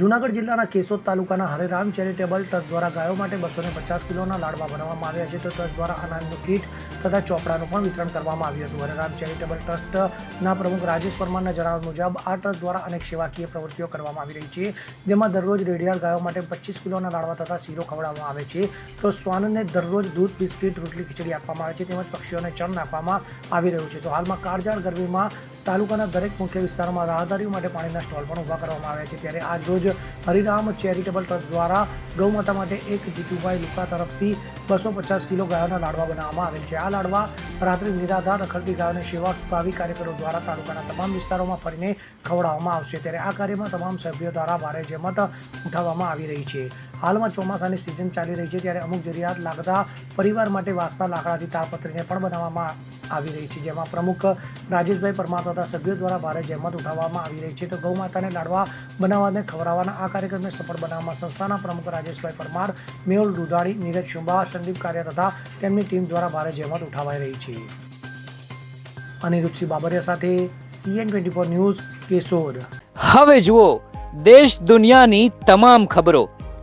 જૂનાગઢ જિલ્લાના કેશોદ તાલુકાના હરેરામ charitable trust દ્વારા ગાયો માટે બસો ને પચાસ કિલોના લાડવા બનાવવામાં આવ્યા છે. તો ટ્રસ્ટ દ્વારા અનાજનું કીટ તથા ચોપડાનું પણ વિતરણ કરવામાં આવ્યું હતું. હરેરામ ચેરિટેબલ ટ્રસ્ટના પ્રમુખ રાજેશ પરમારના જણાવ્યા મુજબ આ ટ્રસ્ટ દ્વારા અનેક સેવાકીય પ્રવૃત્તિઓ કરવામાં આવી રહી છે, જેમાં દરરોજ રેડિયાળ ગાયો માટે પચીસ કિલોના લાડવા તથા શીરો ખવડાવવામાં આવે છે. તો શ્વાનને દરરોજ દૂધ, બિસ્કીટ, રોટલી, ખીચડી આપવામાં આવે છે, તેમજ પક્ષીઓને ચણ નાખવામાં આવી રહ્યું છે. તો હાલમાં કાળજાળ ગરમીમાં તાલુકાના દરેક મુખ્ય વિસ્તારોમાં રાહદારીઓ માટે પાણીના સ્ટોલ પણ ઊભા કરવામાં આવ્યા છે. ત્યારે આજ હરિરામ ચેરિટેબલ ટ્રસ્ટ દ્વારા ગૌમાતા માટે એક જીતુભાઈ લુકા તરફથી બસો પચાસ કિલો ગાયોના લાડવા બનાવવામાં આવેલ છે. આ લાડવા રાત્રે નિરાધાર રખડતી ગાયોને સેવા ભાવી કાર્યકરો દ્વારા તાલુકાના તમામ વિસ્તારોમાં ફરીને ખવડાવવામાં આવશે. ત્યારે આ કાર્યમાં તમામ સભ્યો દ્વારા ભારે જહેમત ઉઠાવવામાં આવી રહી છે. હાલમાં ચોમાસાની સિઝન ચાલી રહી છે ત્યારે અમુક જરૂરિયાત લાગતા પરિવાર માટે વાસ્તા લાકડાથી તાળપત્રીને પણ બનાવવામાં આવી રહી છે. જેમાં પ્રમુખ રાજેશભાઈ પરમાર તથા સભ્યો દ્વારા ભારે જહેમત ઉઠાવવામાં આવી રહી છે. તો ગૌ માતાને લાડવા બનાવવાને ખવડાવવાના આ કાર્યક્રમને સફળ બનાવવામાં સંસ્થાના પ્રમુખ રાજેશભાઈ પરમાર, મેહુલ દુધાણી, નીરજ શુંભા, સંદીપ કાર્ય તથા તેમની ટીમ દ્વારા ભારે જહેમત ઉઠાવાઈ રહી છે. અનિરુદ્ધસિંહ બાબરિયા સાથે CN twenty four news Keshod. હવે જુઓ, દેશ દુનિયાની તમામ ખબરો